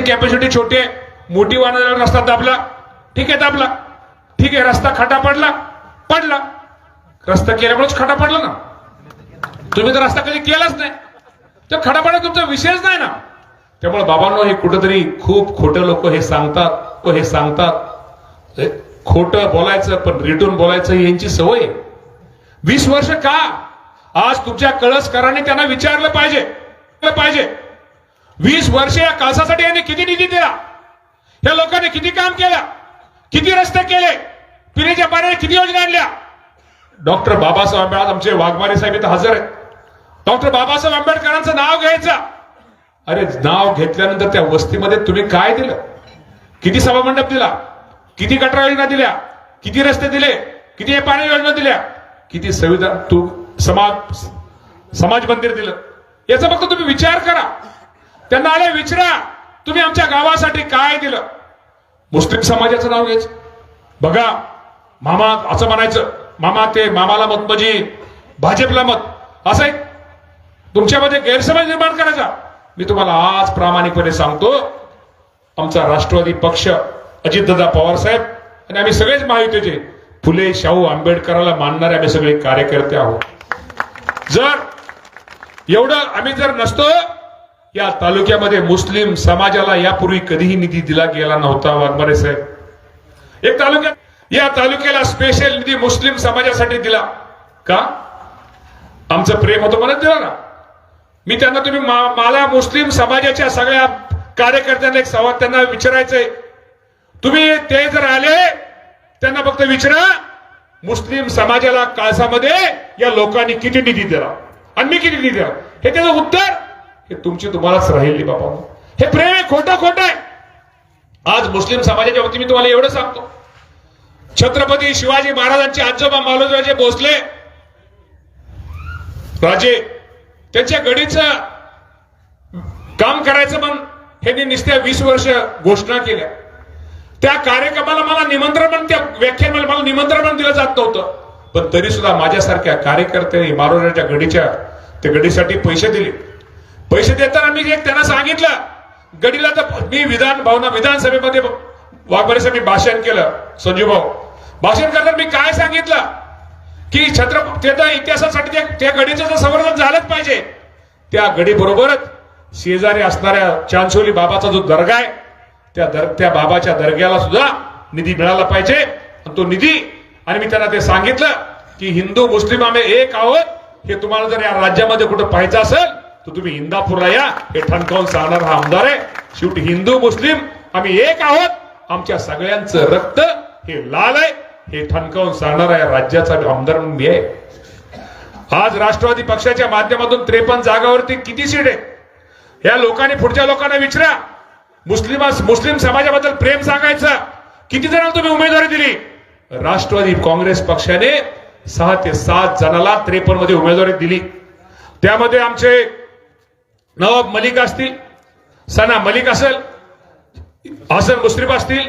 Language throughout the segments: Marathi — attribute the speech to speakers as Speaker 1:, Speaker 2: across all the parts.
Speaker 1: कॅपॅसिटी छोटी आहे. मोठी वाहनाला रस्ता दाबला. ठीक आहे दाबला. ठीक आहे रस्ता खटा पडला. पडला. रस्ता केल्यामुळेच खटा पडला ना. तुम्ही तर रस्ता कधी केलाच नाही. तर खडा पडला तुमचा विषयच नाही ना. त्यामुळे बाबांनो हे कुठंतरी खूप खोटं लोक हे सांगतात. व हे सांगतात. खोटं बोलायचं पण रिटून बोलायचं यांची सवय वीस वर्ष का? आज तुमच्या कळसकरांनी त्यांना विचारलं पाहिजे. पाहिजे. वीस वर्ष या काळसासाठी यांनी किती निधी दिला? या लोकांनी किती काम केलं? किती रस्ते केले? पिण्याच्या पाण्याने किती योजना आणल्या? डॉक्टर बाबासाहेब आज आमचे वाघमारे साहेब इथं हजर आहेत. डॉक्टर बाबासाहेब आंबेडकरांचं नाव घ्यायचं. अरे नाव घेतल्यानंतर त्या वस्तीमध्ये तुम्ही काय दिलं? किती सभामंडप दिला? किती गटर योजना दिल्या? किती रस्ते दिले? किती पाणी योजना दिल्या? किती संविधान तू समाज समाज मंदिर दिलं? याचा फक्त तुम्ही विचार करा. त्यांना आले विचारा तुम्ही आमच्या गावासाठी काय दिलं? मुस्लिम समाजाचं नाव घ्यायचं. बघा मामा असं म्हणायचं मामा ते मामाला मत म्हणजे भाजपला मत असं एक तुमच्यामध्ये गैरसमज निर्माण करायचा. मी तुम्हाला आज प्रामाणिकपणे सांगतो आमचा राष्ट्रवादी पक्ष अजितदादा पवार साहेब आणि आम्ही सगळेच महायुतीचे फुले शाहू आंबेडकराला मानणारे आम्ही सगळे कार्यकर्ते आहोत. जर एवढं आम्ही जर नसतो या तालुक्यामध्ये मुस्लिम समाजाला यापूर्वी कधीही निधी दिला गेला नव्हता वाघमारे साहेब. एक तालुक्यात या तालुक्याला स्पेशल निधी मुस्लिम समाजासाठी दिला. का? आमचं प्रेम होतं म्हणत दिला ना. मी त्यांना तुम्ही मला मुस्लिम समाजाच्या सगळ्या कार्यकर्त्यांना एक संवाद त्यांना विचारायचंय. तुम्ही ते जर आले त्यांना फक्त विचारा मुस्लिम समाजाला काळसामध्ये या लोकांनी किती निधी दिला? आणि मी किती निधी दिला? हे त्याचं उत्तर हे तुमची तुम्हालाच राहिली बाबा. हे प्रेम आहे खोटं खोटं आहे. आज मुस्लिम समाजाच्या वतीने मी तुम्हाला एवढं सांगतो. छत्रपती शिवाजी महाराजांचे आजोबा मालोजीराजे भोसले राजे त्यांच्या गडीचं काम करायचं पण हे नुसत्या वीस वर्ष घोषणा केल्या. त्या कार्यक्रमाला मला निमंत्रण पण त्या व्याख्यानाला मला निमंत्रण पण दिलं जात नव्हतं. पण तरी सुद्धा माझ्यासारख्या कार्यकर्त्यांनी मारोराच्या गडीच्या त्या गडीसाठी पैसे दिले. पैसे देताना मी एक त्यांना सांगितलं गडीला तर मी विधान भावना विधानसभेमध्ये वाघबारे मी भाषण केलं संजू भाऊ. भाषण करताना मी काय सांगितलं? की छत्रपती त्या इतिहासासाठी त्या- त्या गडीचं जर संवर्धन झालंच पाहिजे. त्या गडीबरोबरच शेजारी असणाऱ्या चांचोली बाबाचा जो दर्गा आहे त्या दर त्या बाबाच्या दर्ग्याला सुद्धा निधी मिळाला पाहिजे. आणि तो निधी आणि मी त्यांना ते सांगितलं की हिंदू मुस्लिम आम्ही एक आहोत. हे तुम्हाला जर या राज्यामध्ये कुठं पाहायचं असेल तर तुम्ही इंदापूरला या. हे ठणकावून सांगणार हा आमदार आहे. शेवटी हिंदू मुस्लिम आम्ही एक आहोत. आमच्या सगळ्यांचं रक्त हे लाल आहे. हे ठणकावून सांगणार या राज्याचा आमदार म्हणून मी आहे. आज राष्ट्रवादी पक्षाच्या माध्यमातून त्रेपन्न जागावरती किती सीट आहे या लोकांनी पुढच्या लोकांना विचारा. मुस्लिम मुस्लिम समाजाबद्दल प्रेम सांगायचं. किती जणांना तुम्ही उमेदवारी दिली? राष्ट्रवादी काँग्रेस पक्षाने सहा ते सात जणाला त्रेपन्नमध्ये उमेदवारी दिली. त्यामध्ये आमचे नवाब मलिक असतील सना मलिक असेल हसन मुश्रीफ असतील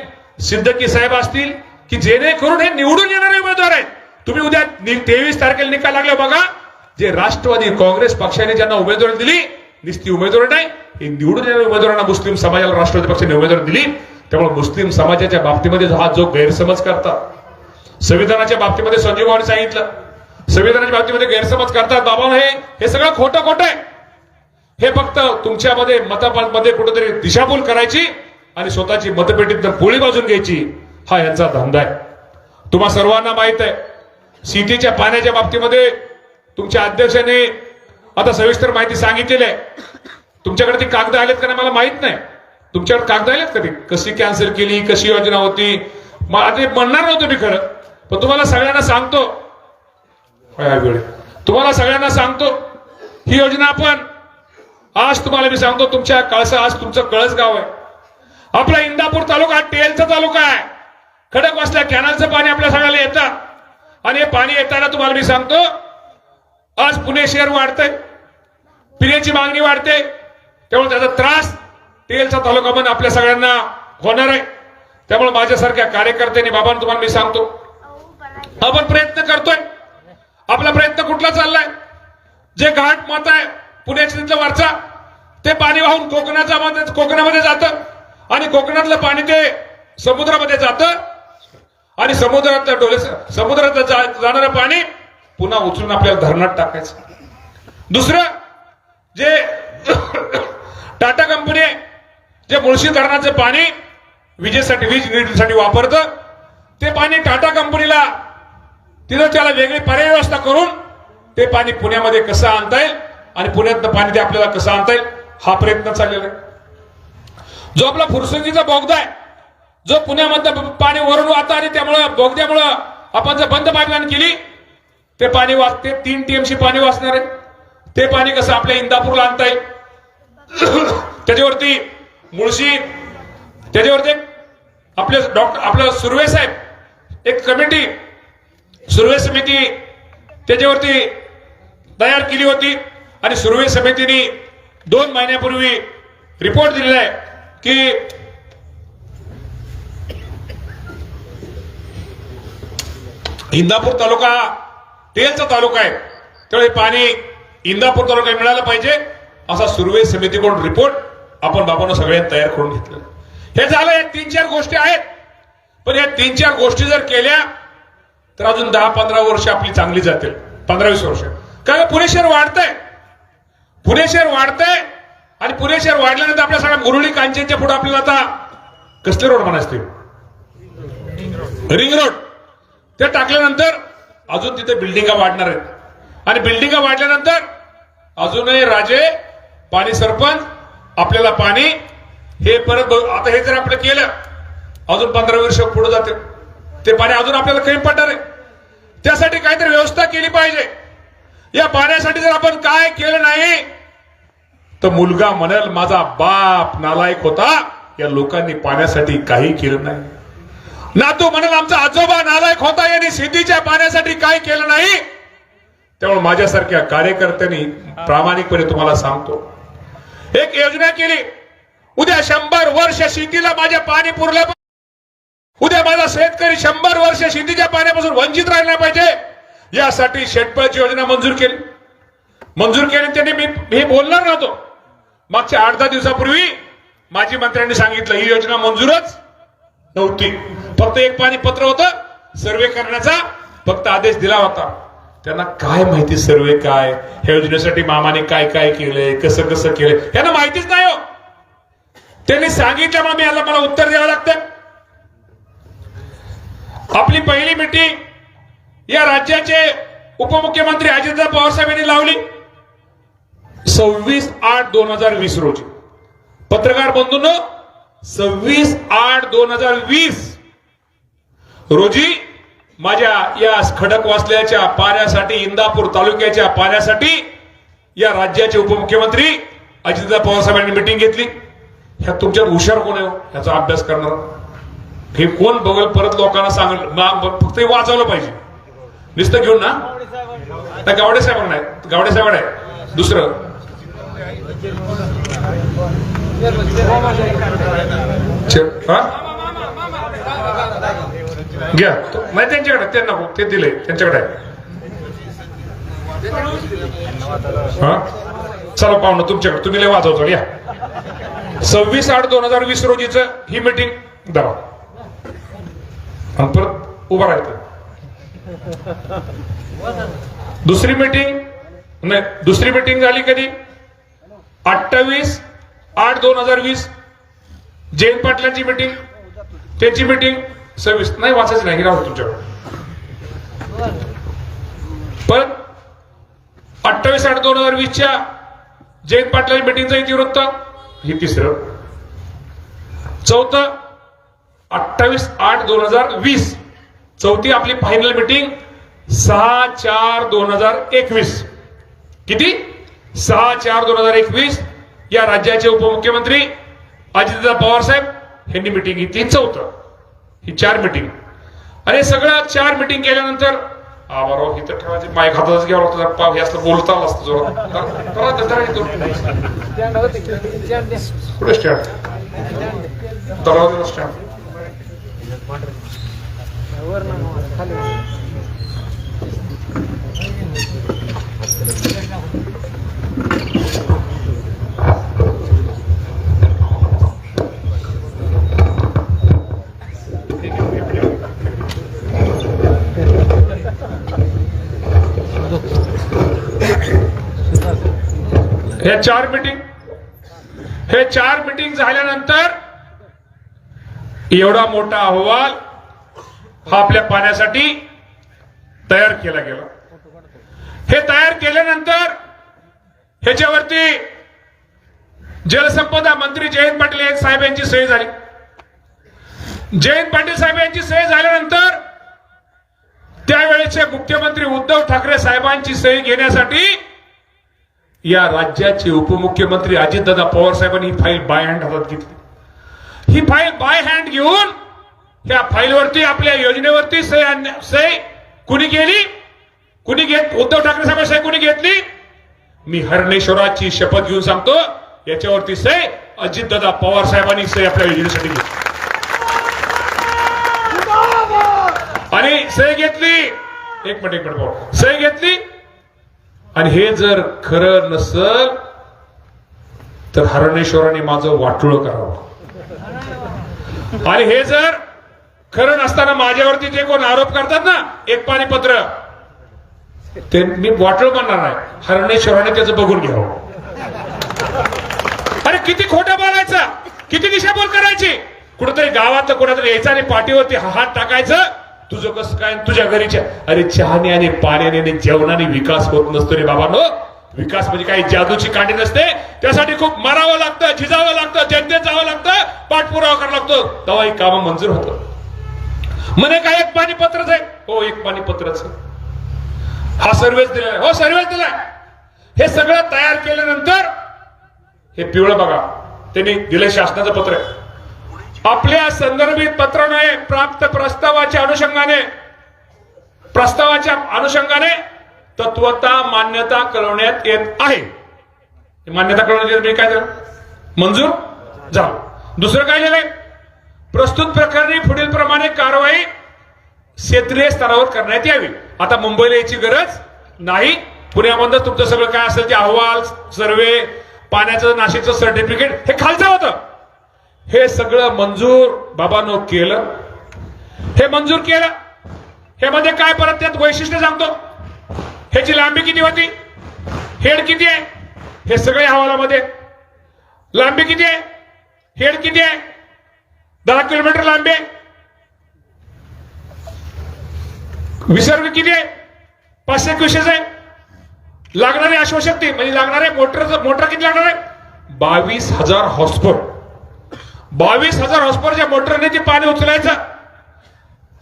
Speaker 1: सिद्दकी साहेब असतील की जेणेकरून हे निवडून येणारे उमेदवार आहेत. तुम्ही उद्या तेवीस तारखेला निकाल लागले बघा जे राष्ट्रवादी काँग्रेस पक्षाने ज्यांना उमेदवारी दिली निस्ती उमेदवार नाही हे निवडून येणाऱ्या उमेदवारांना मुस्लिम समाजाला राष्ट्रवादी पक्षाने उमेदवारी दिली. त्यामुळे मुस्लिम समाजाच्या बाबतीमध्ये हा जो गैरसमज करतात संविधानाच्या बाबतीमध्ये संजीव भाऊने सांगितलं संविधानाच्या बाबतीमध्ये गैरसमज करतात बाबा हे हे सगळं खोटं खोटं आहे. हे फक्त तुमच्यामध्ये मतामध्ये कुठेतरी दिशाभूल करायची आणि स्वतःची मतपेटीत पोळी बाजून घ्यायची हा यांचा धंदा आहे. तुम्हा सर्वांना माहीत आहे सीतेच्या पाण्याच्या बाबतीमध्ये तुमच्या अध्यक्षाने आता सविस्तर माहिती सांगितलेली आहे. तुमच्याकडे ती कागद आलेत का नाही मला माहीत नाही. तुमच्याकडे कागद आलेत का ती? कशी कॅन्सल केली कशी योजना होती? मला ते म्हणणार नव्हतं मी खरं पण तुम्हाला सगळ्यांना सांगतो. तुम्हाला सगळ्यांना सांगतो ही योजना आपण आज तुम्हाला मी सांगतो तुमच्या कळसा आज तुमचं कळस गाव आहे. आपला इंदापूर तालुका टेलचा तालुका आहे. खडक वाचल्या कॅनलचं पाणी आपल्या सगळ्याला येतं. आणि हे पाणी येताना तुम्हाला मी सांगतो आज पुणे शहर वाढतंय. पिण्याची मागणी वाढते. त्यामुळे त्याचा त्रास टेलचा तालुका म्हणून आपल्या सगळ्यांना होणार आहे. त्यामुळे माझ्यासारख्या कार्यकर्त्यांनी बाबांना तुम्हाला मी सांगतो आपण प्रयत्न करतोय. आपला प्रयत्न कुठला चाललाय? जे घाट मत आहे पुण्याच्या तिथलं वरचा ते पाणी वाहून कोकणाचा मध्ये कोकणामध्ये जातं. आणि कोकणातलं पाणी ते समुद्रामध्ये जातं. आणि समुद्रातलं डोले समुद्रात जा- जाणारं पाणी पुन्हा उचलून आपल्याला धरणात टाकायचं. दुसरं जे टाटा कंपनी आहे, जे मुळशी धरणाचं पाणी विजेसाठी वीज निर्मितीसाठी वापरतं ते पाणी टाटा कंपनीला तिथं त्याला वेगळी पर्याय व्यवस्था करून ते पाणी पुण्यामध्ये कसं आणता येईल आणि पुण्यातनं पाणी ते आपल्याला कसं आणता येईल? हा प्रयत्न चाललेला आहे. जो आपला फुरसंगीचा बोगदा आहे जो पुण्यामधलं पाणी वरून वाहतं आणि त्यामुळं बोगद्यामुळं आपण जर बंद पाईपलाईन केली ते पाणी वाचते तीन टीएमसी पाणी वाचणार आहे. ते पाणी कसं आपल्या इंदापूरला आणता येईल? त्याच्यावरती मुळशी त्याच्यावरती आपले डॉक्टर आपलं सुर्वे साहेब एक कमिटी सुर्वे समिती त्याच्यावरती तयार केली होती. आणि सुरवे समितीने दोन महिन्यापूर्वी रिपोर्ट दिलेला आहे की इंदापूर तालुका तेलचा तालुका आहे. त्यामुळे पाणी इंदापूर तालुक्यात मिळालं पाहिजे असा सुरवे समितीकडून रिपोर्ट आपण बाबांना सगळ्यांनी तयार करून घेतलं हे झालं या तीन चार गोष्टी आहेत. पण या तीन चार गोष्टी जर केल्या तर अजून दहा पंधरा वर्ष आपली चांगली जातील. पंधरा वीस वर्ष. कारण पुणे शहर वाढतंय. पुणे शहर वाढतंय आणि पुणे शहर वाढल्यानंतर आपल्या सगळ्या मुरळी कांचनच्या पुढे आपल्याला आता कसले रोड म्हणायचे रिंग रोड. ते टाकल्यानंतर अजून तिथे बिल्डिंगा वाढणार आहेत. आणि बिल्डिंगा वाढल्यानंतर अजूनही राजे पाणी सरपंच आपल्याला पाणी हे परत आता हे जर आपलं केलं अजून पंधरा वर्ष पुढे जाते ते पाणी अजून आपल्याला कमी पडणार आहे. त्यासाठी काहीतरी व्यवस्था केली पाहिजे. या पाण्यासाठी जर आपण काय केलं नाही तर मुलगा म्हणेल माझा बाप नालायक होता. या लोकांनी पाण्यासाठी काही केलं नाही. नातू म्हणाल आमचा आजोबा नालायक होता. यांनी सिद्धीच्या पाण्यासाठी काय केलं नाही? त्यामुळे माझ्यासारख्या कार्यकर्त्यांनी प्रामाणिकपणे तुम्हाला सांगतो. एक योजना केली. उद्या शंभर वर्ष शेतीला माझ्या पाणी पुरलं. उद्या माझा शेतकरी शंभर वर्ष शेतीच्या पाण्यापासून वंचित राहिला पाहिजे. यासाठी शेतपळची योजना मंजूर केली. मंजूर केली त्यांनी मी हे बोलणार नव्हतो मागच्या आठ दहा दिवसापूर्वी माजी मंत्र्यांनी सांगितलं ही योजना मंजूरच नव्हती. फक्त एक पाणी पत्र होतं सर्वे करण्याचा फक्त आदेश दिला होता. त्यांना काय माहिती सर्वे काय ह्या योजनेसाठी मामाने काय काय केलंय कसं कसं केलंय यांना माहितीच नाही हो. त्यांनी सांगितल्यामुळे मी याला मला उत्तर द्यावं लागतं. आपली पहिली मिटिंग या राज्याचे उपमुख्यमंत्री अजितदा पवार साहेब यांनी लावली. सव्वीस आठ दोन हजार वीस रोजी. पत्रकार बंधून सव्वीस आठ दोन हजार वीस रोजी माझ्या या खडकवासल्याच्या पाण्यासाठी इंदापूर तालुक्याच्या पाण्यासाठी या राज्याचे उपमुख्यमंत्री अजितदा पवार साहेबांनी मिटिंग घेतली. ह्या तुमच्यात हुशार कोण आहे हो? ह्याचा अभ्यास करणार. हे कोण बघल परत लोकांना सांगल फक्त हे वाचवलं पाहिजे. नुसतं घेऊन ना? त्या गावडे साहेब नाही गावडे साहेब आहे दुसरं. घ्या. नाही त्यांच्याकडे. ते नको. ते दिले. त्यांच्याकडे आहे. हा? चला पाहुणं तुमच्याकडे. तुम्ही लय वाजवतो या. सव्वीस आठ दोन हजार वीस रोजीच ही मीटिंग धरा आणि परत उभा राहायचं. दुसरी मीटिंग नाही दुसरी मीटिंग झाली कधी? अठ्ठावीस आठ दोन हजार वीस. जयंत पाटलांची मीटिंग त्याची मीटिंग सव्वीस. नाही वाचायचं नाही राहू तुमच्याकडे. पण अठ्ठावीस आठ दोन हजार वीसच्या जयंत पाटलांची मीटिंगचं इतिवृत्त हे तिसरं. चौथं अठ्ठावीस आठ दोन हजार वीस. चौथी आपली फायनल मीटिंग सहा चार दोन हजार एकवीस. किती? सहा चार दोन हजार एकवीस. या राज्याचे उपमुख्यमंत्री अजितदा पवार साहेब यांनी मिटिंग घेतली. चौथं. ही चार मिटिंग आणि सगळं चार मिटिंग केल्यानंतर आवाराव इथं ठेवायचं. माय हातातच घ्यावं लागतं. पाव हे असलं बोलता आलं असतं जोरात. जरा- हे चार मीटिंग हे चार मीटिंग झाल्यानंतर एवढा मोठा अहवाल हा आपल्या पाण्यासाठी तयार केला गेला. हे तयार केल्यानंतर ह्याच्यावरती जलसंपदा मंत्री जयंत पाटील साहेब यांची सही झाली. जयंत पाटील साहेब यांची सही झाल्यानंतर त्यावेळेचे मुख्यमंत्री उद्धव ठाकरे साहेबांची सही घेण्यासाठी या राज्याचे उपमुख्यमंत्री अजितदादा पवार साहेबांनी ही फाईल बाय हँड हातात घेतली. ही फाईल बाय हँड घेऊन त्या फाईलवरती आपल्या योजनेवरती सही आणण्या- सही कुणी केली? कुणी घेत उद्धव ठाकरे साहेब सही कुणी घेतली? मी हरणेश्वराची शपथ घेऊन सांगतो याच्यावरती सही अजितदादा पवार साहेबांनी सही आपल्या योजनेसाठी घेतली. आणि सही घेतली. एक मिनिट एक मिनिट भाऊ. सही घेतली. आणि हे जर खरं नसल तर हरणेश्वराने माझं वाटुळ करावं. आणि हे जर खरं नसताना माझ्यावरती जे कोण आरोप करतात ना एक पाणीपत्र. ते मी बॉटल म्हणणार नाही हरणेश्वराने त्याचं बघून घ्यावं. अरे किती खोटं बोलायचं? किती दिशाभूल करायची? कुठेतरी गावातलं कुठेतरी यायचं आणि पाठीवरती हात टाकायचं. तुझं कसं काय? तुझ्या घरीच्या. अरे चहाने आणि पाण्याने आणि जेवणाने विकास होत नसतो रे बाबा विकास म्हणजे काही जादूची काठी नसते. त्यासाठी खूप मरावं लागतं झिजावं लागतं जनतेत जावं लागतं पाठपुरावा करावा लागतो. तेव्हा ही कामं मंजूर होतं. म्हणे काय एक पाणीपत्रच आहे? हो एक पाणीपत्रच आहे. हा सर्वेच दिलाय हो सर्वेच दिलाय हे सगळं तयार केल्यानंतर हे पिवळं बघा. त्यांनी दिले शासनाचं पत्र. आहे आपल्या संदर्भित पत्राने प्राप्त प्रस्तावाच्या अनुषंगाने प्रस्तावाच्या अनुषंगाने तत्वता मान्यता कळवण्यात येत आहे. मान्यता कळवण्यात येत म्हणजे काय झालं? मंजूर? झालं दुसरं काय झालंय? प्रस्तुत प्रकरणी पुढील प्रमाणे कारवाई क्षेत्रीय स्तरावर करण्यात यावी. आता मुंबईला याची गरज नाही. पुण्यामधलं तुमचं सगळं काय असेल ते अहवाल सर्वे पाण्याचं नाशिकचं सर्टिफिकेट हे खालचं होतं. हे सगळं मंजूर बाबांनो केलं. हे मंजूर केलं. हे मध्ये काय परत त्यात वैशिष्ट्य सांगतो? ह्याची लांबी किती होती? हेड किती आहे? हे सगळे अहवालामध्ये. लांबी किती आहे? हेड किती आहे? दहा किलोमीटर लांबी आहे. विसर्ग किती आहे? पाचशे एकवीसशेच आहे. लागणारी अश्वशक्ती म्हणजे लागणारे मोटर मोटर किती लागणार आहे? बावीस हजार हॉस्पोर बावीस हजार हॉस्पोरच्या मोटरने ते पाणी उचलायचं.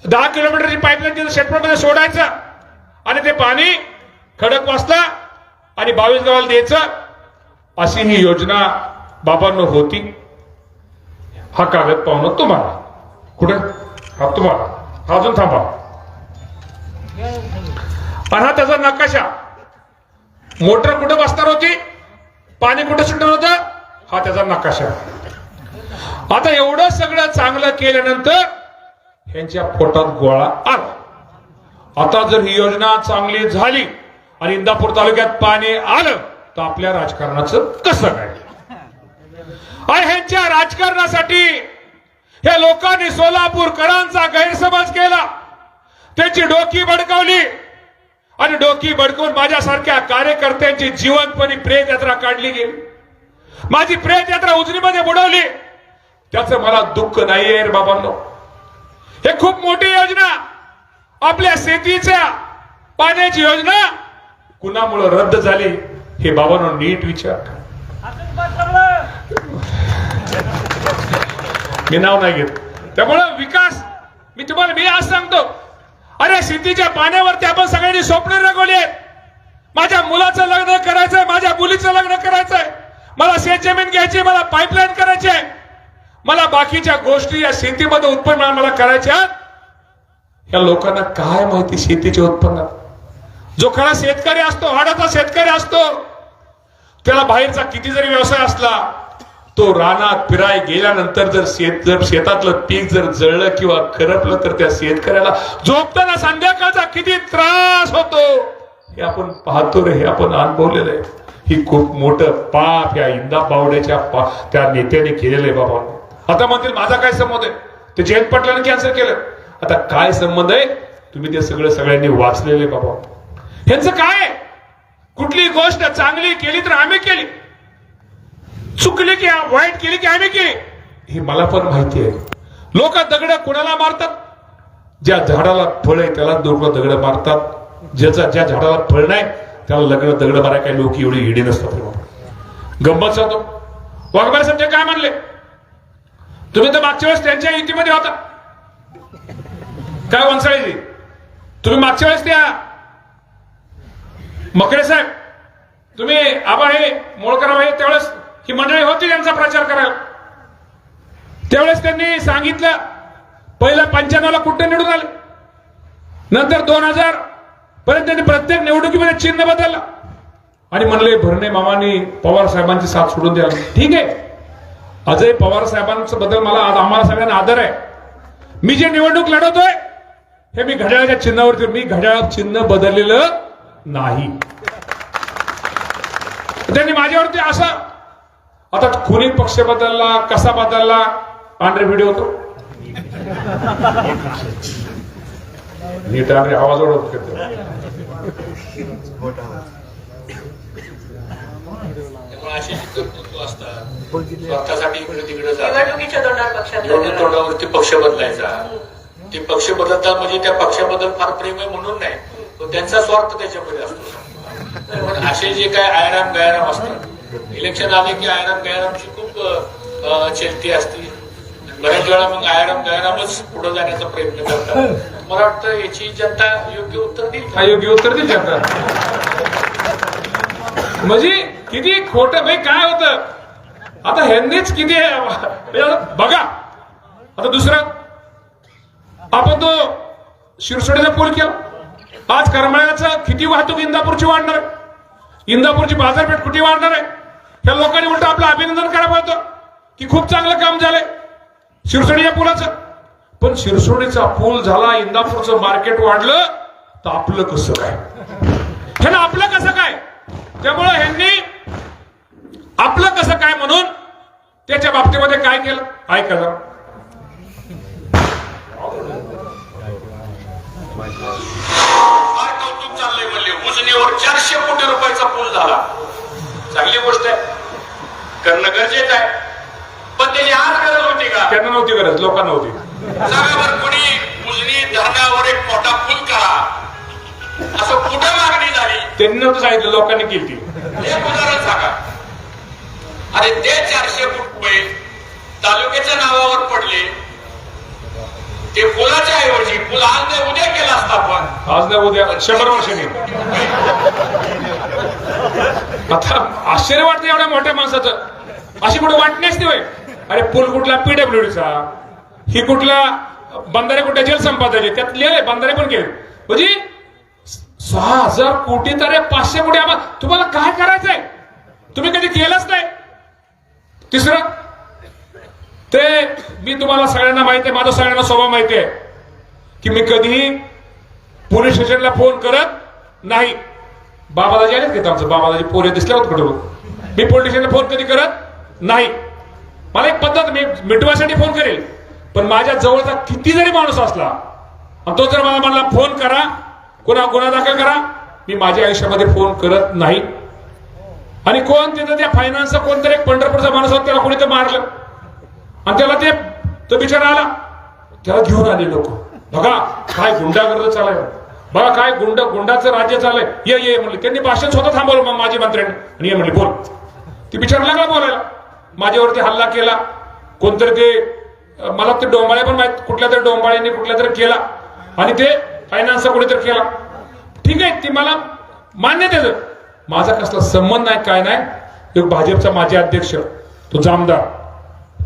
Speaker 1: दहा किलोमीटरची पाईपलाईन तिथं शेटपटमध्ये सोडायचं. आणि ते पाणी खडक वाचला आणि बावीस गावाला द्यायचं. अशी ही योजना बाबांनो होती. हा कागद पाहुणं तुम्हाला. कुठे? हा तुम्हाला. अजून थांबा. आणि हा त्याचा नकाशा. मोटर कुठं बसणार होती? पाणी कुठं सुटणार होतं? हा त्याचा नकाशा. आता एवढं सगळं चांगलं केल्यानंतर यांच्या पोटात गोळा आला. आता जर ही योजना चांगली झाली आणि इंदापूर तालुक्यात पाणी आलं तर आपल्या राजकारणाचं कसं काय ह्यांच्या राजकारणासाठी या लोकांनी सोलापूरकरांचा गैरसमज केला. त्यांची डोकी भडकावली. आणि डोकी भडकवून माझ्यासारख्या कार्यकर्त्यांची जीवनपणी प्रेतयात्रा काढली गेली. माझी प्रेतयात्रा उजनीमध्ये बुडवली. त्याचं मला दुःख नाहीये बाबांनो. हे खूप मोठी योजना. आपल्या शेतीच्या पाण्याची योजना कुणामुळे रद्द झाली हे बाबांनो नीट विचार मी नाव नाही घेत. त्यामुळं विकास मी तुम्हाला मी आज सांगतो. अरे शेतीच्या पाण्यावरती आपण सगळ्यांनी स्वप्न रंगवली आहेत. माझ्या मुलाचं लग्न करायचंय माझ्या मुलीचं लग्न करायचंय. मला शेत जमीन घ्यायची मला पाईपलाईन करायची आहे. मला बाकीच्या गोष्टी या शेतीमध्ये उत्पन्न मला करायच्या या लोकांना काय माहिती शेतीचे उत्पन्न? जो खरा शेतकरी असतो हाडाचा शेतकरी असतो त्याला बाहेरचा किती जरी व्यवसाय असला तो रानात फिराय गेल्यानंतर जर शेत जर शेतातलं पीक जर जळलं किंवा करपलं तर त्या शेतकऱ्याला झोपताना संध्याकाळचा किती त्रास होतो. हे आपण पाहतो रे हे आपण अनुभवलेलं आहे. ही खूप मोठं पाप या इंदा बावड्याच्या पा- त्या नेत्याने केलेलं आहे बाबा. आता म्हणतील माझा काय संबंध आहे? ते जयंत पाटलाने कॅन्सल केलं. आता काय संबंध आहे? तुम्ही ते सगळं सगळ्यांनी वाचलेले बाबा. ह्यांचं काय कुठली गोष्ट चांगली केली तर आम्ही केली. चुकली की वाईट केली की आम्ही केली. हे मला पण माहिती आहे. लोक दगड कुणाला मारतात? ज्या झाडाला फळ आहे त्याला लोक दगड मारतात. ज्याचा ज्या झाडाला फळ नाही त्याला लग्न दगड मारा काही लोक एवढी इडी नसतात गंमत सांगतो. वाघबाई संजय काय म्हणले? तुम्ही तर मागच्या वेळेस त्यांच्या युतीमध्ये होता. काय वंसाळीजी तुम्ही मागच्या वेळेस त्या मकरे साहेब तुम्ही आबा हे मोळकर हे त्यावेळेस ही मंडळी होती त्यांचा प्रचार करायला. त्यावेळेस त्यांनी सांगितलं पहिला पंच्याण्णवला कुठे निवडून आले? नंतर दोन हजार पर्यंत त्यांनी प्रत्येक निवडणुकीमध्ये चिन्ह बदललं. आणि म्हणले भरणे मामानी पवार साहेबांची साथ सोडून द्या ठीक आहे. अजय पवार साहेबांचं बद्दल मला आज आम्हाला सगळ्यांना आदर आहे. मी जे निवडणूक लढवतोय हे मी घड्याळाच्या चिन्हावरती मी घड्याळ चिन्ह बदललेलं नाही. त्यांनी माझ्यावरती असं आता कोणी पक्ष बदलला कसा बदलला? पांढरे व्हिडिओ होतो नीट आंध्रे आवाज
Speaker 2: असतात स्वतःसाठी इकडे तिकडे
Speaker 3: पक्षात
Speaker 2: निवडणूक तोंडावरती पक्ष बदलायचा. ते पक्ष बदलतात म्हणजे त्या पक्षाबद्दल फार प्रेम आहे म्हणून नाही. पण त्यांचा स्वार्थ त्याच्यामध्ये असतो. पण असे जे काय आयराम गैराम असतात इलेक्शन आले की आयराम गैरामची खूप चलती असते. बऱ्याच वेळा मग आयराम गैरामच पुढे जाण्याचा प्रयत्न करतात. मला वाटतं याची जनता योग्य उत्तर देईल
Speaker 1: योग्य उत्तर दे जनता. म्हणजे किती खोट भाई काय होत? आता ह्यांनीच किती म्हणजे बघा. आता दुसरं आपण तो शिरसोडीचा पूल केला. आज करमाळ्याचा किती वाहतूक इंदापूरची वाढणार आहे? इंदापूरची बाजारपेठ कुठे वाढणार आहे? त्या लोकांनी उलट आपलं अभिनंदन करायला होतं की खूप चांगलं काम झालंय. शिरसोडीच्या पुलाचं. पण शिरसोडीचा पूल झाला इंदापूरचं मार्केट वाढलं तर आपलं कसं काय? हे ना आपलं कसं काय? त्यामुळं ह्यांनी आपलं कसं काय म्हणून त्याच्या बाबतीमध्ये काय केलं?
Speaker 2: ऐकलं कौतुक चाललंय म्हणले उजनीवर चारशे कोटी रुपयाचा पूल झाला. चांगली गोष्ट आहे. करणं गरजेचं आहे. पण त्याची आज गरज होती का?
Speaker 1: त्यांना नव्हती गरज लोकांना नव्हती
Speaker 2: जागावर कोणी उजनी धरणावर एक मोठा पूल करा असं कुठं मागणी झाली?
Speaker 1: त्यांनी नव्हतं सांगितलं लोकांनी केली. ती
Speaker 2: एक उदाहरण सांगा. अरे ते चारशे कोटी रुपये तालुक्याच्या नावावर पडले. ते पुलाच्या ऐवजी पूल आज नाही उद्या केला असता आपण
Speaker 1: आज नाही उद्या. शंभर वर्षांनी. आता आश्चर्य वाटतं एवढ्या मोठ्या माणसाचं. अशी कुठे वाटण्याच नाही अरे पूल कुठला? पीडब्ल्यूडीचा ही कुठला? बंधारे कुठे जलसंपदाचे त्यात लिहिले बंधारे पण केले म्हणजे सहा हजार कोटी तर पाचशे कोटी आम्हाला तुम्हाला काय करायचंय? तुम्ही कधी केलंच नाही. तिसरं ते मी तुम्हाला सगळ्यांना माहिती आहे माझा सगळ्यांना स्वभाव माहिती आहे की मी कधीही पोलीस स्टेशनला फोन करत नाही. बाबादाजी आलेत घेत आमचं? बाबादाजी पोरे दिसले होत कुठं मी पोलीस स्टेशनला फोन कधी करत नाही. मला एक पद्धत मी मिटवासाठी फोन करेल पण माझ्या जवळचा किती जरी माणूस असला आणि तो जर मला म्हणला फोन करा गुन्हा गुन्हा दाखल करा मी माझ्या आयुष्यामध्ये फोन करत नाही. आणि कोण तिथं त्या फायनान्सचा कोणतरी एक पंढरपूरचा माणूस होता त्याला कोणी तर मारलं. आणि त्याला ते तो बिचारा आला. त्याला घेऊन आले लोक. बघा काय गुंडागर्द चालाय बघा काय गुंड गुंडाचं राज्य चालाय ये ये म्हणले. त्यांनी भाषण स्वतः थांबवलं मग माझी मंत्र्यांनी. आणि ये म्हणले बोल. ती बिचारा लागला बोलायला. माझ्यावरती हल्ला केला. कोणतरी ते मला ते डोंबाळे पण माहीत कुठल्या तरी डोंबाळ्यांनी कुठल्या तरी केला. आणि ते फायनान्सचा कुणीतरी केला. ठीक आहे ती मला मान्य त्याचं. माझा कसला संबंध नाही काय नाही. एक भाजपचा माजी अध्यक्ष तो जामदार.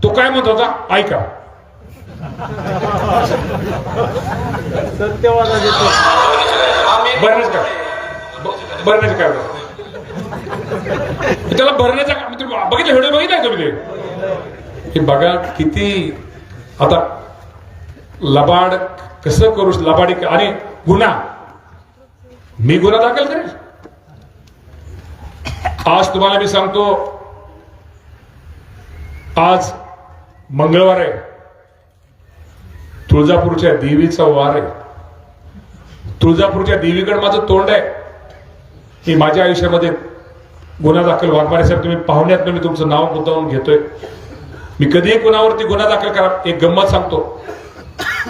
Speaker 1: तो काय म्हणत होता? ऐका. भरण्याचं काय? ब- भरण्याचं काय? त्याला भरण्याचा बघितलं व्हिडिओ बघितलाय तुम्ही ते? हे बघा किती आता लबाड कसं करू लबाडी आणि गुन्हा. मी गुन्हा दाखल करेल? आज तुम्हाला मी सांगतो आज मंगळवार आहे. तुळजापूरच्या देवीचा वार आहे. तुळजापूरच्या देवीकडे माझं तोंड आहे. मी माझ्या आयुष्यामध्ये गुन्हा दाखल वाघमारे साहेब तुम्ही पाहुण्यात मी तुमचं नाव मुद्दावून घेतोय. मी कधीही कुणावरती गुन्हा दाखल करा एक गंमत सांगतो.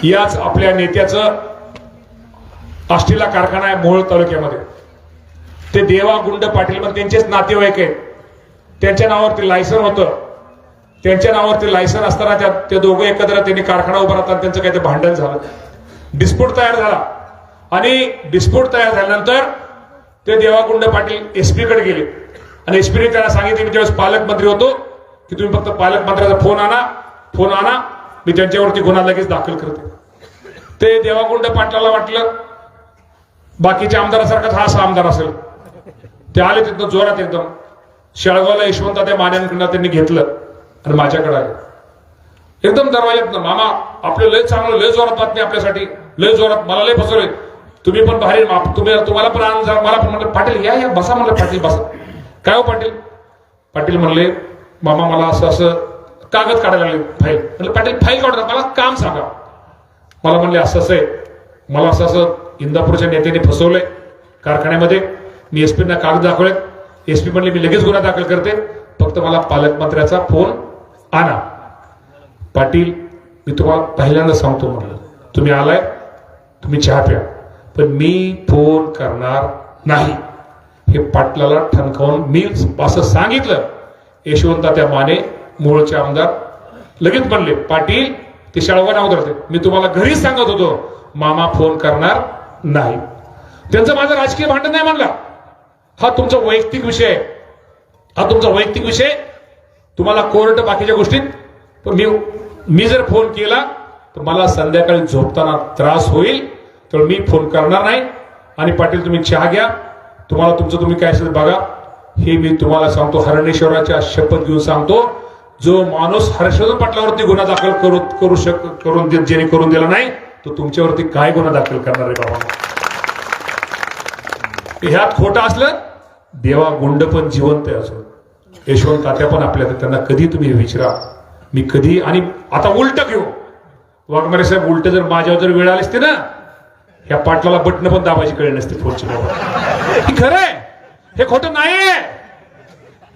Speaker 1: याच आपल्या नेत्याचं आष्टीला कारखाना आहे मोहोळ तालुक्यामध्ये. ते देवा गुंड पाटील पण त्यांचेच नातेवाईक आहेत. त्यांच्या नावावरती लायसन होतं. त्यांच्या नावावरती लायसन असताना त्या ते दोघं एकत्र त्यांनी कारखाना उभा राहताना त्यांचं ते भांडण झालं. डिस्प्यूट तयार झाला. आणि डिस्प्यूट तयार झाल्यानंतर ते देवाकुंड पाटील एसपी कडे गेले. आणि एसपीने त्यांना सांगितले मी त्यावेळेस पालकमंत्री होतो की तुम्ही फक्त पालकमंत्र्याचा फोन आणा फोन आणा मी त्यांच्यावरती गुन्हा लगेच दाखल करते. ते देवाकुंड पाटलाला वाटलं बाकीच्या आमदारासारखाच हा असा आमदार असेल. ते आले तिथं जोरात एकदम. शेळगावला यशवंत त्या मान्यांकडनं त्यांनी घेतलं. आणि माझ्याकडे आले एकदम दरवाज्यात ना मामा आपलं लय चांगलं लय जोरात बातमी आपल्यासाठी लय जोरात मला लय फसवले. तुम्ही पण भारी तुम्ही तुम्हाला पण आनंद मला पण म्हटलं पाटील या या बसा म्हणलं पाटील बसा. काय हो पाटील? पाटील म्हणले मामा मला असं असं कागद काढायला लागले फाईल. म्हणलं पाटील फाईल काढून मला काम सांगा. मला म्हणले असं असं आहे. मला असं असं इंदापूरच्या नेत्याने फसवलंय कारखान्यामध्ये. मी एसपीना कागद दाखवलेत. एसपी म्हणले मी लगेच गुन्हा दाखल करते. फक्त मला पालकमंत्र्याचा फोन आणा. पाटील मी तुम्हाला पहिल्यांदा सांगतो म्हटलं तुम्ही आलाय तुम्ही चहा प्या. पण मी फोन करणार नाही. हे पाटलाला ठणकावून मी असं सांगितलं. यशवंत त्या माने मूळचे आमदार लगेच म्हणले पाटील ते शाळवा नाव मी तुम्हाला घरीच सांगत होतो. मामा फोन करणार नाही. त्यांचं माझं राजकीय भांडण नाही म्हणला हा तुमचा वैयक्तिक विषय हा तुमचा वैयक्तिक विषय तुम्हाला कोर्ट बाकीच्या गोष्टीत पण मी मी जर फोन केला तर मला संध्याकाळी झोपताना त्रास होईल तर मी फोन करणार नाही. आणि पाटील तुम्ही चहा घ्या. तुम्हाला तुमचं तुम्ही काय असेल बघा. हे मी तुम्हाला सांगतो. हरणेश्वराच्या शपथ घेऊन सांगतो. जो माणूस हर्षवर्धन पाटलावरती गुन्हा दाखल करू करू शक करून दे- ज्याने करून दिला नाही तो तुमच्यावरती काय गुन्हा दाखल करणार आहे बाबा? ह्यात खोटं असलं देवा गुंड पण जिवंत आहे असं. यशवंत तात्या पण आपल्या त्यांना कधी तुम्ही विचारा? मी कधी आणि आता उलट घेऊ. वाघमारे साहेब उलट जर माझ्यावर जर वेळ आली असते ना या पाटलाला बटन पण दाबायची कळली नसते फोनची खरं आहे. हे खोटं नाहीये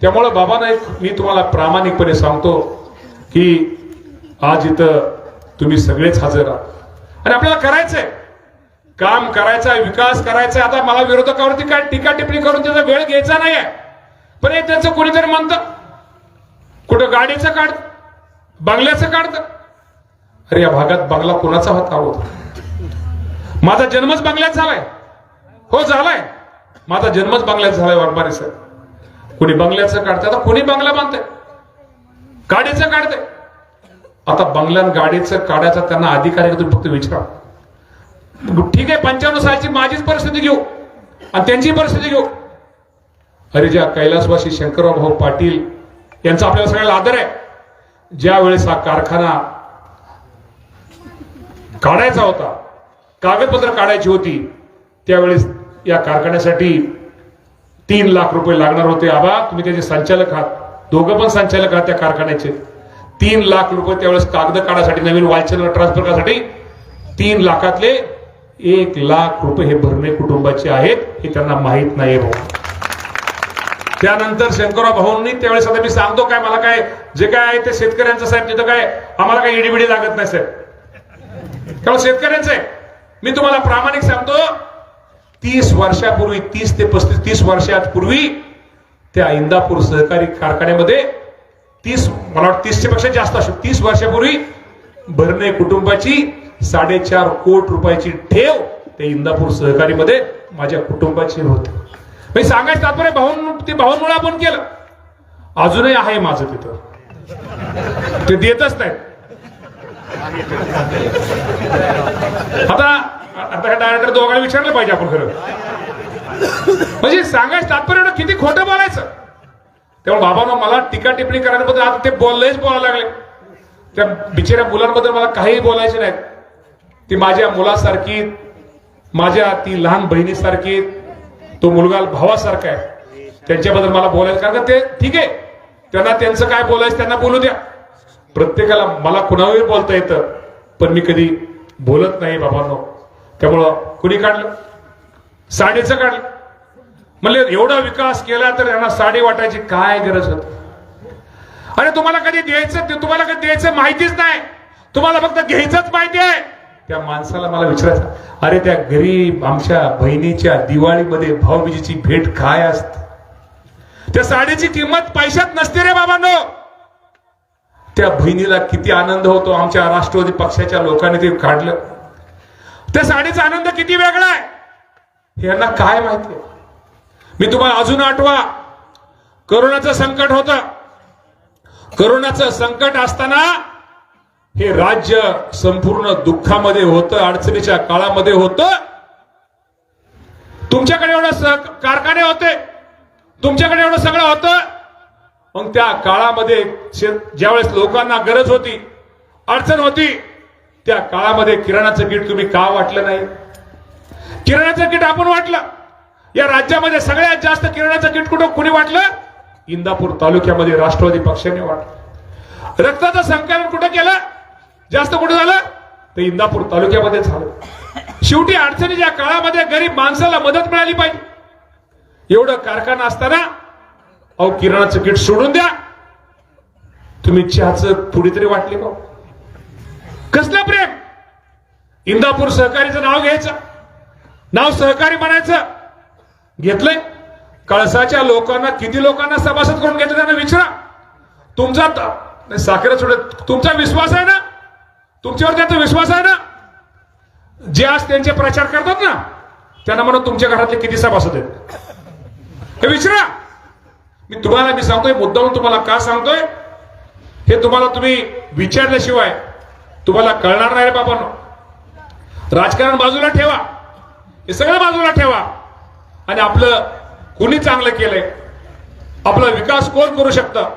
Speaker 1: त्यामुळं बाबा नाईक मी तुम्हाला प्रामाणिकपणे सांगतो की आज इथं तुम्ही सगळेच हजर आहात. आणि आपल्याला करायचंय. काम करायचं आहे विकास करायचा आहे आता मला विरोधकावरती काय टीका टिप्पणी करून त्याचा वेळ घ्यायचा नाहीये. पण हे त्याचं कोणीतरी म्हणतं? कुठं गाडीचं काढ बंगल्याचं काढतं? अरे या भागात बंगला कोणाचा होता होता माझा जन्मच बंगल्यात झालाय. हो झालाय. माझा जन्मच बंगल्यात झालाय वाघमारे साहेब. कोणी बंगल्याचं काढतंय आता कोणी बंगला बांधतंय? गाडीचं काढतंय. आता बंगल्यान गाडीचं काढायचा त्यांना अधिकार आहे तुम्ही फक्त विचारा. ठीक आहे पंच्याण्णव सालची माझीच परिस्थिती घेऊ. आणि त्यांची परिस्थिती घेऊ. अरे ज्या कैलासवासी शंकरराव भाऊ पाटील यांचा आपल्याला सगळ्याला आदर आहे. ज्या वेळेस हा कारखाना काढायचा होता कागदपत्र काढायची होती त्यावेळेस या कारखान्यासाठी तीन लाख रुपये लागणार होते. आबा तुम्ही त्याचे संचालक आहात. दोघं पण संचालक आहात त्या कारखान्याचे. तीन लाख रुपये त्यावेळेस कागद काढायसाठी नवीन वालचंद ट्रान्सफर करण्यासाठी तीन लाखातले एक लाख रुपये हे भरणे कुटुंबाचे आहेत हे त्यांना माहीत नाही भाऊ. त्यानंतर शंकरराव भाऊंनी त्यावेळेस आता मी सांगतो काय मला काय जे काय आहे ते शेतकऱ्यांचं साहेब तिथं काय आम्हाला काही इडीबिडी लागत नाही साहेब. त्यामुळे शेतकऱ्यांचं आहे. मी तुम्हाला प्रामाणिक सांगतो तीस वर्षापूर्वी तीस ते पस्तीस तीस वर्षापूर्वी त्या इंदापूर सहकारी कारखान्यामध्ये तीस मला वाटतं तीसच्या पेक्षा जास्त असू तीस वर्षापूर्वी भरणे कुटुंबाची साडेचार कोट रुपयाची ठेव त्या इंदापूर सहकारीमध्ये माझ्या कुटुंबाची होती. मी सांगायचं तात्पर्य भाऊन ते भाऊनमुळे आपण केलं. अजूनही आहे माझं तिथं. ते देतच नाही आता आता डायरेक्टर दोघांना विचारलं पाहिजे आपण खरं. म्हणजे सांगायचं तात्पर्य किती खोटं बोलायचं. त्यामुळे बाबांना मला टीका टिप्पणी करण्याबद्दल आता ते बोललेच बोलायला लागले. त्या बिचाऱ्या मुलांबद्दल मला काहीही बोलायचे नाहीत ती माझ्या मुलासारखी माझ्या ती लहान बहिणीसारखी तो मुलगा भावासारखा आहे. त्यांच्याबद्दल मला बोलायचं कारण का ते ठीक आहे. त्यांना त्यांचं काय बोलायचं त्यांना बोलू द्या. प्रत्येकाला मला कुणावरही बोलता येतं पण मी कधी बोलत नाही बाबांनो. त्यामुळं कुणी काढलं? साडेचं काढलं. म्हणले एवढा विकास केला तर यांना साडी वाटायची काय गरज होती? अरे तुम्हाला कधी द्यायचं ते तुम्हाला कधी द्यायचं माहितीच नाही. तुम्हाला फक्त घ्यायचंच माहिती आहे. त्या माणसाला मला विचारायचं अरे त्या गरीब आमच्या बहिणीच्या दिवाळीमध्ये भाऊबीजीची भेट काय असते? त्या साडीची किंमत पैशात नसते रे बाबांनो. त्या बहिणीला किती आनंद होतो आमच्या राष्ट्रवादी पक्षाच्या लोकांनी ते काढलं. त्या साडीचा आनंद किती वेगळा आहे? यांना काय माहिती मी तुम्हाला अजून आठवा. करोनाचं संकट होतं. करोनाचं संकट असताना हे राज्य संपूर्ण दुःखामध्ये होतं अडचणीच्या काळामध्ये होतं. तुमच्याकडे एवढं कारखाने होते. तुमच्याकडे एवढं सगळं होतं. मग त्या काळामध्ये ज्यावेळेस लोकांना गरज होती अडचण होती त्या काळामध्ये किराणाचं किट तुम्ही का वाटलं नाही? किराणाचं किट आपण वाटलं. या राज्यामध्ये सगळ्यात जास्त किराणाचं किट कुठं कुणी वाटलं? इंदापूर तालुक्यामध्ये राष्ट्रवादी पक्षाने वाटलं. रक्ताचं संकलन कुठं केलं? जास्त कुठं झालं तर इंदापूर तालुक्यामध्ये झालं. शेवटी अडचणीच्या काळामध्ये गरीब माणसाला मदत मिळाली पाहिजे. एवढं कारखाना असताना अहो किराणाचं किट सोडून द्या. तुम्ही चहाचं पुढे तरी वाटले का हो? कसलं प्रेम? इंदापूर सहकारीचं नाव घ्यायचं. नाव सहकारी म्हणायचं. घेतलंय. कळसाच्या लोकांना किती लोकांना सभासद करून घेतलं त्यांना विचारा. तुमचा त- साखर सोडत तुमचा विश्वास आहे ना? तुमच्यावर त्यांचा विश्वास आहे ना? जे आज त्यांचे प्रचार करतात ना त्यांना म्हणून तुमच्या घरातले किती सभासद आहेत हे विचारा मी तुम्हाला मी सांगतोय मुद्दाम तुम्हाला का सांगतोय? हे तुम्हाला तुम्ही विचारल्याशिवाय तुम्हाला कळणार नाही रे बाबांनो. राजकारण बाजूला ठेवा. हे सगळं बाजूला ठेवा. आणि आपलं कुणी चांगलं केलंय? आपला विकास कोण करू शकतं?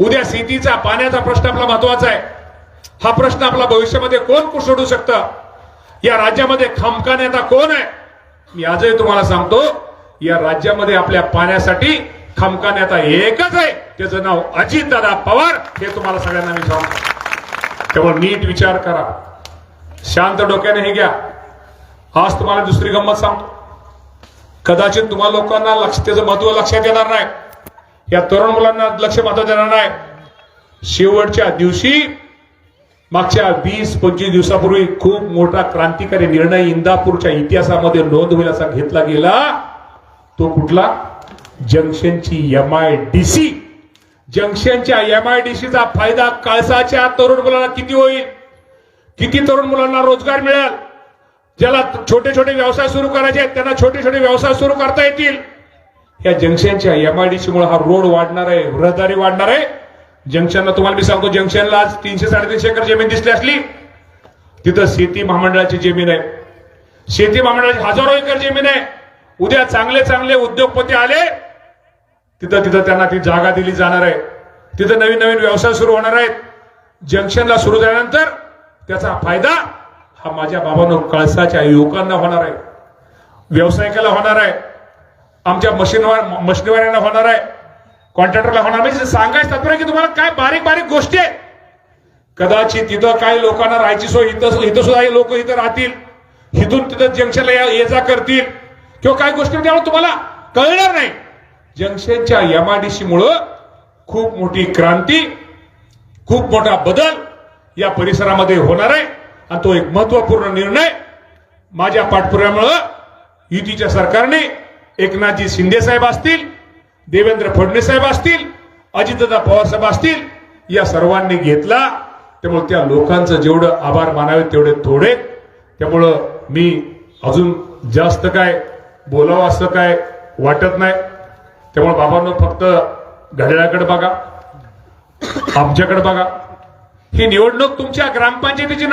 Speaker 1: उद्या शेतीचा पाण्याचा प्रश्न आपला महत्त्वाचा आहे. हा प्रश्न आपला भविष्यामध्ये कोण सोडू शकतं? या राज्यामध्ये खामका नेता कोण आहे? मी आजही तुम्हाला सांगतो या राज्यामध्ये आपल्या पाण्यासाठी खामका नेता एकच आहे. त्याचं नाव अजितदादा पवार. हे तुम्हाला सगळ्यांना मी सांगतो. तेव्हा नीट विचार करा. शांत डोक्याने हे घ्या. आज तुम्हाला दुसरी गंमत सांगतो. कदाचित तुम्हा लोकांना लक्ष त्याचं महत्त्व लक्षात येणार नाही. या तरुण मुलांना लक्ष महत्त्व देणार नाही. शेवटच्या दिवशी मागच्या वीस पंचवीस दिवसापूर्वी खूप मोठा क्रांतिकारी निर्णय इंदापूरच्या इतिहासामध्ये नोंद होईल असा घेतला गेला. तो कुठला? जंक्शनची एम आय डी सी जंक्शनच्या एम आय डी सीचा फायदा काळसाच्या तरुण मुलांना किती होईल? किती तरुण मुलांना रोजगार मिळेल? ज्याला छोटे छोटे व्यवसाय सुरू करायचे आहेत त्यांना छोटे छोटे व्यवसाय सुरू करता येतील? या जंक्शनच्या एम आय डी सी मुळे हा रोड वाढणार आहे रहदारी वाढणार आहे. जंक्शनला तुम्हाला मी सांगतो जंक्शनला आज तीनशे साडेतीनशे एकर जमीन दिसली असली तिथं शेती महामंडळाची जमीन आहे. शेती महामंडळाची हजारो एकर जमीन आहे. उद्या चांगले चांगले उद्योगपती आले तिथं तिथं त्यांना ती जागा दिली जाणार आहे. तिथं नवीन नवीन व्यवसाय सुरू होणार आहेत. जंक्शनला सुरू झाल्यानंतर त्याचा फायदा हा माझ्या बाबांनो कळसाच्या युवकांना होणार आहे. व्यावसायिकाला होणार आहे. आमच्या मशीनवर मशिनवाऱ्यांना होणार आहे. कॉन्ट्रॅक्टरला होणार म्हणजे सांगायचं तात्पर्य की तुम्हाला काय बारीक बारीक गोष्टी आहेत. कदाचित तिथं काही लोकांना राहायची सोय इथं इथं सुद्धा हे लोक इथं राहतील. इथून तिथं जंक्शनला या- ये जा करतील. किंवा काही गोष्टी त्यामुळे तुम्हाला कळणार नाही. जंक्शनच्या एमआयडीसी मुळे खूप मोठी क्रांती खूप मोठा बदल या परिसरामध्ये होणार आहे. आणि तो एक महत्त्वपूर्ण निर्णय माझ्या पाठपुऱ्यामुळं युतीच्या सरकारने एकनाथजी शिंदे साहेब असतील देवेंद्र फडणवीस साहेब असतील अजितदादा पवार साहेब असतील या सर्वांनी घेतला. त्यामुळे त्या लोकांचं जेवढं आभार मानावे तेवढे थोडे. त्यामुळं मी अजून जास्त काय बोलावं असं काय वाटत नाही. त्यामुळे बाबांनो फक्त घड्याळाकडे बघा. आमच्याकडे बघा. ही निवडणूक तुमच्या ग्रामपंचायतीची